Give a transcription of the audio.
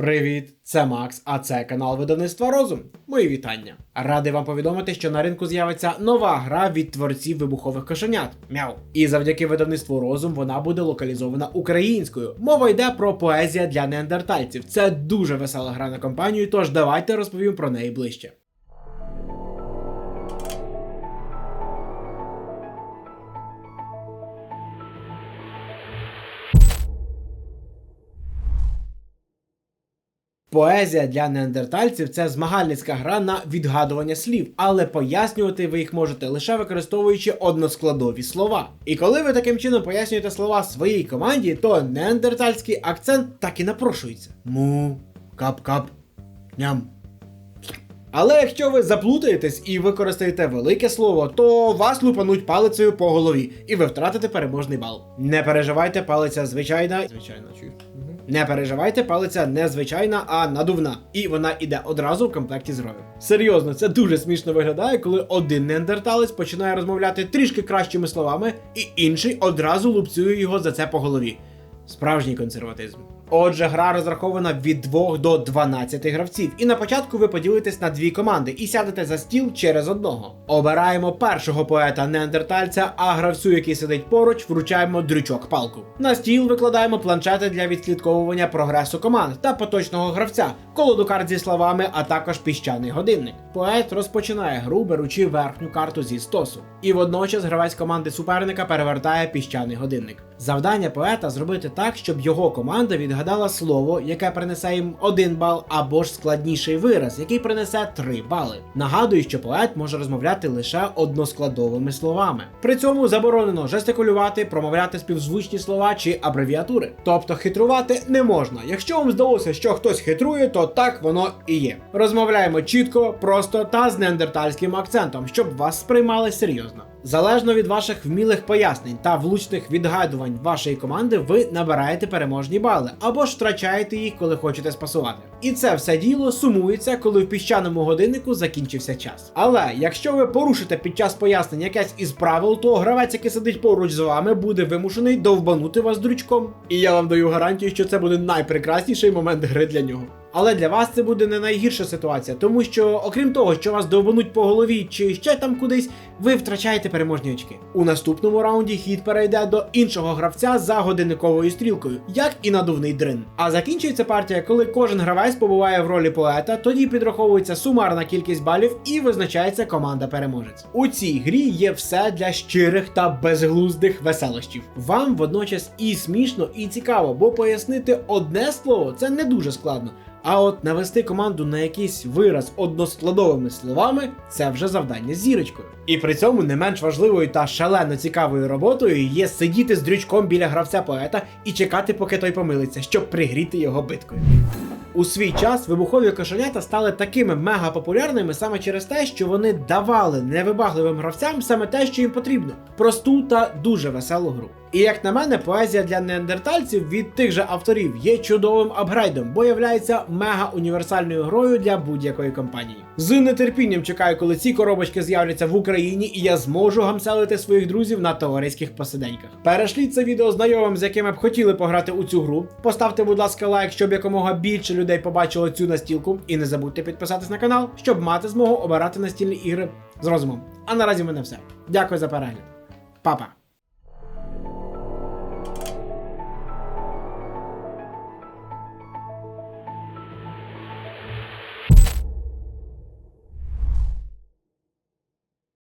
Привіт, це Макс, а це канал Видавництва Розум. Мої вітання. Радий вам повідомити, що на ринку з'явиться нова гра від творців вибухових кошенят. Мяу. І завдяки видавництву Розум вона буде локалізована українською. Мова йде про поезія для неандертальців. Це дуже весела гра на компанію, тож давайте розповім про неї ближче. Поезія для неандертальців це змагальницька гра на відгадування слів, але пояснювати ви їх можете лише використовуючи односкладові слова. І коли ви таким чином пояснюєте слова своїй команді, то неандертальський акцент так і напрошується: му, кап-кап, ням. Але якщо ви заплутаєтесь і використаєте велике слово, то вас лупануть палицею по голові, і ви втратите переможний бал. Не переживайте, палиця звичайна. Звичайна, чую. Не переживайте, палиця не звичайна, а надувна. І вона іде одразу в комплекті з рою. Серйозно, це дуже смішно виглядає, коли один неандерталець починає розмовляти трішки кращими словами, і інший одразу лупцює його за це по голові. Справжній консерватизм. Отже, гра розрахована від 2 до 12 гравців, і на початку ви поділитесь на дві команди і сядете за стіл через одного. Обираємо першого поета неандертальця, а гравцю, який сидить поруч, вручаємо дрючок палку. На стіл викладаємо планшети для відслідковування прогресу команд та поточного гравця, колоду карт зі словами, а також піщаний годинник. Поет розпочинає гру, беручи верхню карту зі стосу. І водночас гравець команди суперника перевертає піщаний годинник. Завдання поета зробити так, щоб його команда відгадала слово, яке принесе їм один бал, або ж складніший вираз, який принесе 3 бали. Нагадую, що поет може розмовляти лише односкладовими словами. При цьому заборонено жестикулювати, промовляти співзвучні слова чи абревіатури. Тобто хитрувати не можна. Якщо вам здалося, що хтось хитрує, то так воно і є. Розмовляємо чітко, просто та з неандертальським акцентом, щоб вас сприймали серйозно. Залежно від ваших вмілих пояснень та влучних відгадувань вашої команди, ви набираєте переможні бали або ж втрачаєте їх, коли хочете спасувати. І це все діло сумується, коли в піщаному годиннику закінчився час. Але якщо ви порушите під час пояснень якесь із правил, то гравець, який сидить поруч з вами, буде вимушений довбанути вас дрючком. І я вам даю гарантію, що це буде найпрекрасніший момент гри для нього. Але для вас це буде не найгірша ситуація, тому що, окрім того, що вас довбануть по голові чи ще там кудись, ви втрачаєте переможні очки. У наступному раунді хід перейде до іншого гравця за годинниковою стрілкою, як і надувний дрин. А закінчується партія, коли кожен гравець побуває в ролі поета, тоді підраховується сумарна кількість балів і визначається команда переможець. У цій грі є все для щирих та безглуздих веселощів. Вам водночас і смішно, і цікаво, бо пояснити одне слово це не дуже складно. А от навести команду на якийсь вираз односкладовими словами це вже завдання зірочкою. І при цьому не менш важливою та шалено цікавою роботою є сидіти з дрючком біля гравця поета і чекати, поки той помилиться, щоб пригріти його биткою. У свій час вибухові кошенята стали такими мега популярними саме через те, що вони давали невибагливим гравцям саме те, що їм потрібно просту та дуже веселу гру. І як на мене, поезія для неандертальців від тих же авторів є чудовим апгрейдом, бо являється мега універсальною грою для будь-якої компанії. З нетерпінням чекаю, коли ці коробочки з'являться в Україні, і я зможу гамселити своїх друзів на товариських посиденьках. Перешліть це відео знайомим, з якими б хотіли пограти у цю гру. Поставте, будь ласка, лайк, щоб якомога більше людей побачило цю настілку. І не забудьте підписатись на канал, щоб мати змогу обирати настільні ігри з розумом. А наразі в мене все. Дякую за перегляд. Па-па!